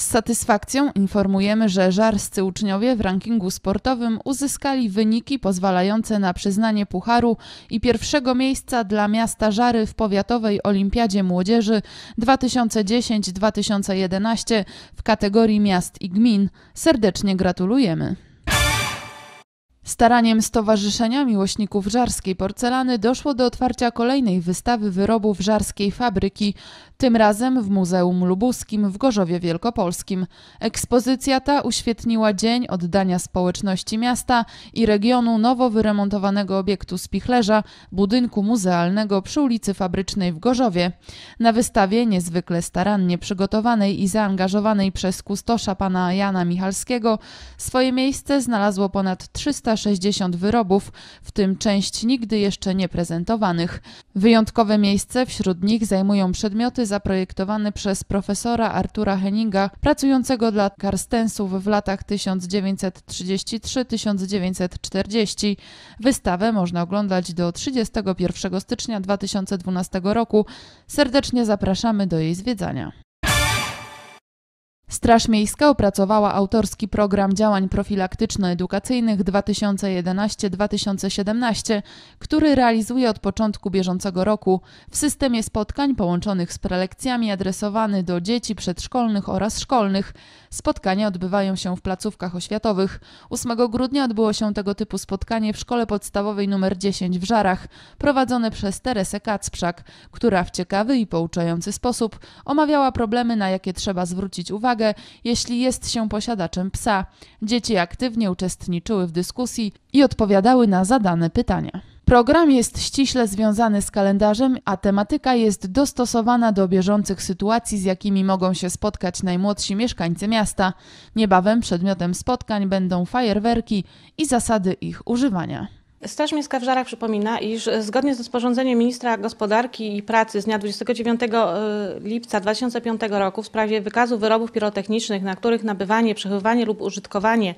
satysfakcją informujemy, że żarscy uczniowie w rankingu sportowym uzyskali wyniki pozwalające na przyznanie pucharu i pierwszego miejsca dla miasta Żary w Powiatowej Olimpiadzie Młodzieży 2010-2011 w kategorii miast i gmin. Serdecznie gratulujemy. Staraniem Stowarzyszenia Miłośników Żarskiej Porcelany doszło do otwarcia kolejnej wystawy wyrobów żarskiej fabryki, tym razem w Muzeum Lubuskim w Gorzowie Wielkopolskim. Ekspozycja ta uświetniła dzień oddania społeczności miasta i regionu nowo wyremontowanego obiektu spichlerza, budynku muzealnego przy ulicy Fabrycznej w Gorzowie. Na wystawie, niezwykle starannie przygotowanej i zaangażowanej przez kustosza pana Jana Michalskiego, swoje miejsce znalazło ponad 360 wyrobów, w tym część nigdy jeszcze nie prezentowanych. Wyjątkowe miejsce wśród nich zajmują przedmioty zaprojektowany przez profesora Artura Henninga, pracującego dla Karstensów w latach 1933-1940. Wystawę można oglądać do 31 stycznia 2012 roku. Serdecznie zapraszamy do jej zwiedzania. Straż Miejska opracowała autorski program działań profilaktyczno-edukacyjnych 2011-2017, który realizuje od początku bieżącego roku w systemie spotkań połączonych z prelekcjami adresowany do dzieci przedszkolnych oraz szkolnych. Spotkania odbywają się w placówkach oświatowych. 8 grudnia odbyło się tego typu spotkanie w Szkole Podstawowej nr 10 w Żarach, prowadzone przez Teresę Kacprzak, która w ciekawy i pouczający sposób omawiała problemy, na jakie trzeba zwrócić uwagę, jeśli jest się posiadaczem psa. Dzieci aktywnie uczestniczyły w dyskusji i odpowiadały na zadane pytania. Program jest ściśle związany z kalendarzem, a tematyka jest dostosowana do bieżących sytuacji, z jakimi mogą się spotkać najmłodsi mieszkańcy miasta. Niebawem przedmiotem spotkań będą fajerwerki i zasady ich używania. Straż Miejska w Żarach przypomina, iż zgodnie z rozporządzeniem ministra gospodarki i pracy z dnia 29 e, lipca 2005 roku w sprawie wykazu wyrobów pirotechnicznych, na których nabywanie, przechowywanie lub użytkowanie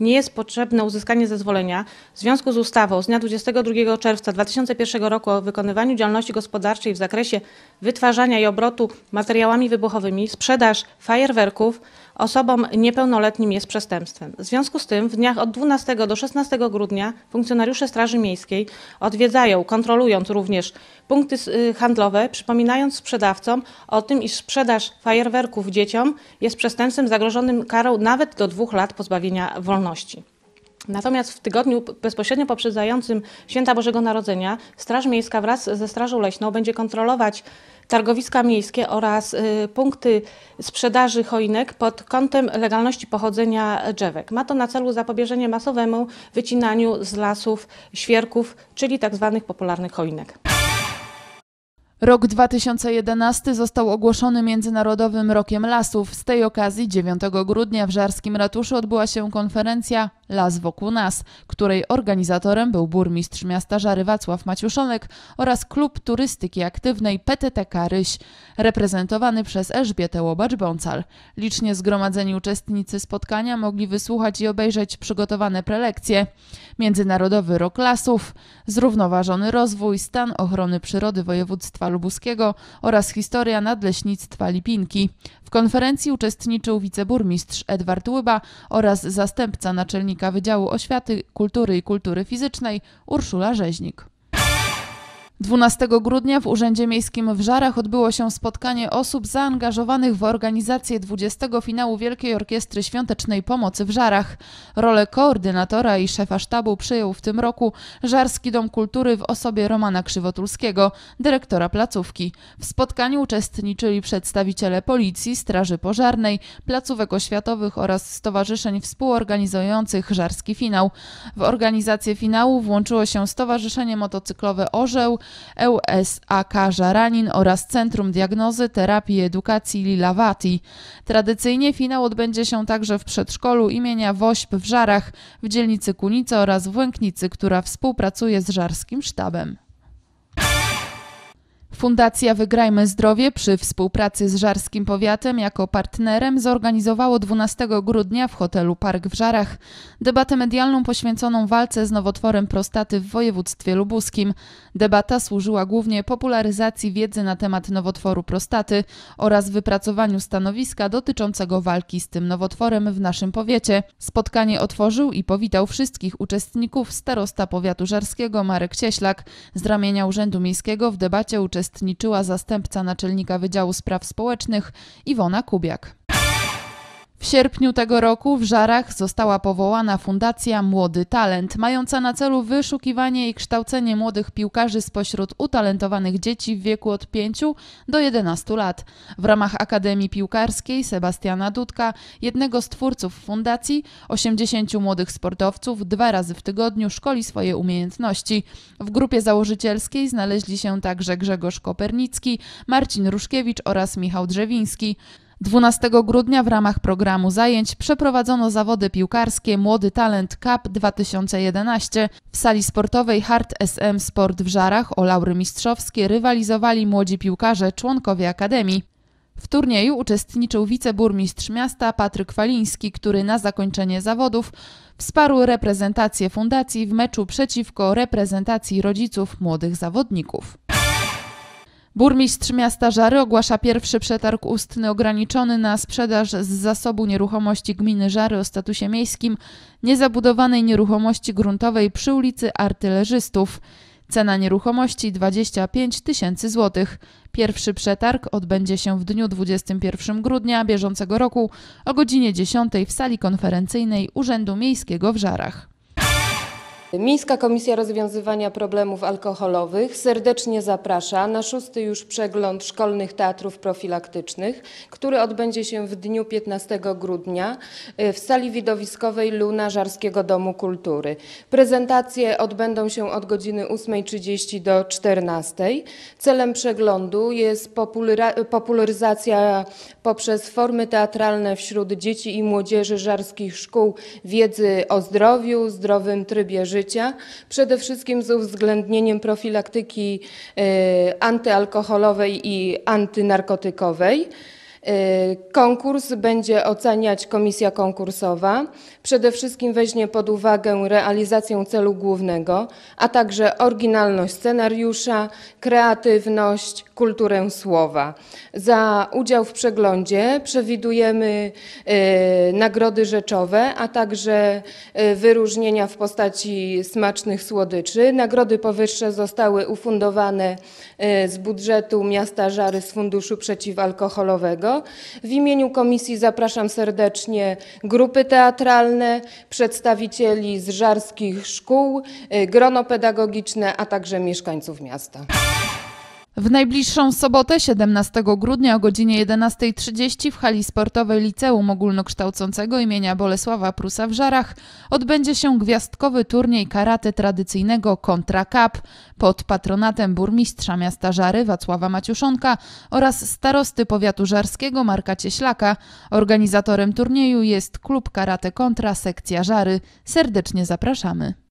nie jest potrzebne uzyskanie zezwolenia w związku z ustawą z dnia 22 czerwca 2001 roku o wykonywaniu działalności gospodarczej w zakresie wytwarzania i obrotu materiałami wybuchowymi, sprzedaż fajerwerków osobom niepełnoletnim jest przestępstwem. W związku z tym w dniach od 12 do 16 grudnia funkcjonariusze Straży Miejskiej odwiedzają, kontrolując również punkty y, handlowe, przypominając sprzedawcom o tym, iż sprzedaż fajerwerków dzieciom jest przestępstwem zagrożonym karą nawet do dwóch lat pozbawienia wolności. Natomiast w tygodniu bezpośrednio poprzedzającym Święta Bożego Narodzenia Straż Miejska wraz ze Strażą Leśną będzie kontrolować targowiska miejskie oraz y, punkty sprzedaży choinek pod kątem legalności pochodzenia drzewek. Ma to na celu zapobieżenie masowemu wycinaniu z lasów świerków, czyli tzw. Tak popularnych choinek. Rok 2011 został ogłoszony Międzynarodowym Rokiem Lasów. Z tej okazji 9 grudnia w Żarskim Ratuszu odbyła się konferencja Las wokół nas, której organizatorem był burmistrz miasta Żary Wacław Maciuszonek oraz klub turystyki aktywnej PTTK Ryś, reprezentowany przez Elżbietę Łobacz-Bącal. Licznie zgromadzeni uczestnicy spotkania mogli wysłuchać i obejrzeć przygotowane prelekcje. Międzynarodowy Rok Lasów, zrównoważony rozwój, stan ochrony przyrody województwa lubuskiego oraz historia nadleśnictwa Lipinki. W konferencji uczestniczył wiceburmistrz Edward Łyba oraz zastępca naczelnika Wydziału Oświaty, Kultury i Kultury Fizycznej Urszula Rzeźnik. 12 grudnia w Urzędzie Miejskim w Żarach odbyło się spotkanie osób zaangażowanych w organizację 20 finału Wielkiej Orkiestry Świątecznej Pomocy w Żarach. Rolę koordynatora i szefa sztabu przyjął w tym roku Żarski Dom Kultury w osobie Romana Krzywotulskiego, dyrektora placówki. W spotkaniu uczestniczyli przedstawiciele Policji, Straży Pożarnej, placówek oświatowych oraz stowarzyszeń współorganizujących Żarski Finał. W organizację finału włączyło się Stowarzyszenie Motocyklowe Orzeł, EUSAK Żaranin oraz Centrum Diagnozy, Terapii i Edukacji Lilawati. Tradycyjnie finał odbędzie się także w przedszkolu imienia Wośp w Żarach w dzielnicy Kunice oraz w Łęknicy, która współpracuje z Żarskim Sztabem. Fundacja Wygrajmy Zdrowie przy współpracy z Żarskim Powiatem jako partnerem zorganizowało 12 grudnia w hotelu Park w Żarach debatę medialną poświęconą walce z nowotworem prostaty w województwie lubuskim. Debata służyła głównie popularyzacji wiedzy na temat nowotworu prostaty oraz wypracowaniu stanowiska dotyczącego walki z tym nowotworem w naszym powiecie. Spotkanie otworzył i powitał wszystkich uczestników starosta powiatu żarskiego Marek Cieślak. Z ramienia Urzędu Miejskiego w debacie uczestniczył uczestniczyła zastępca naczelnika Wydziału Spraw Społecznych Iwona Kubiak. W sierpniu tego roku w Żarach została powołana Fundacja Młody Talent, mająca na celu wyszukiwanie i kształcenie młodych piłkarzy spośród utalentowanych dzieci w wieku od 5 do 11 lat. W ramach Akademii Piłkarskiej Sebastiana Dudka, jednego z twórców fundacji, 80 młodych sportowców dwa razy w tygodniu szkoli swoje umiejętności. W grupie założycielskiej znaleźli się także Grzegorz Kopernicki, Marcin Ruszkiewicz oraz Michał Drzewiński. 12 grudnia w ramach programu zajęć przeprowadzono zawody piłkarskie Młody Talent Cup 2011. W sali sportowej Hart SM Sport w Żarach o laury mistrzowskie rywalizowali młodzi piłkarze, członkowie Akademii. W turnieju uczestniczył wiceburmistrz miasta Patryk Waliński, który na zakończenie zawodów wsparł reprezentację fundacji w meczu przeciwko reprezentacji rodziców młodych zawodników. Burmistrz miasta Żary ogłasza pierwszy przetarg ustny ograniczony na sprzedaż z zasobu nieruchomości gminy Żary o statusie miejskim niezabudowanej nieruchomości gruntowej przy ulicy Artylerzystów. Cena nieruchomości 25 tysięcy złotych. Pierwszy przetarg odbędzie się w dniu 21 grudnia bieżącego roku o godzinie 10 w sali konferencyjnej Urzędu Miejskiego w Żarach. Miejska Komisja Rozwiązywania Problemów Alkoholowych serdecznie zaprasza na szósty już przegląd szkolnych teatrów profilaktycznych, który odbędzie się w dniu 15 grudnia y, w sali widowiskowej Luna Żarskiego Domu Kultury. Prezentacje odbędą się od godziny 8.30 do 14.00. Celem przeglądu jest popularyzacja poprzez formy teatralne wśród dzieci i młodzieży żarskich szkół wiedzy o zdrowiu, zdrowym trybie życia, życia, przede wszystkim z uwzględnieniem profilaktyki e, antyalkoholowej i antynarkotykowej. E, konkurs będzie oceniać komisja konkursowa. Przede wszystkim weźmie pod uwagę realizację celu głównego, a także oryginalność scenariusza, kreatywność, kulturę słowa. Za udział w przeglądzie przewidujemy e, nagrody rzeczowe, a także e, wyróżnienia w postaci smacznych słodyczy. Nagrody powyższe zostały ufundowane z budżetu miasta Żary z Funduszu Przeciwalkoholowego. W imieniu komisji zapraszam serdecznie grupy teatralne, przedstawicieli z żarskich szkół, y, grono pedagogiczne, a także mieszkańców miasta. W najbliższą sobotę, 17 grudnia o godzinie 11.30 w hali sportowej Liceum Ogólnokształcącego imienia Bolesława Prusa w Żarach odbędzie się gwiazdkowy turniej karate tradycyjnego Contra Cup pod patronatem burmistrza miasta Żary Wacława Maciuszonka oraz starosty powiatu żarskiego Marka Cieślaka. Organizatorem turnieju jest klub karate Kontra sekcja Żary. Serdecznie zapraszamy.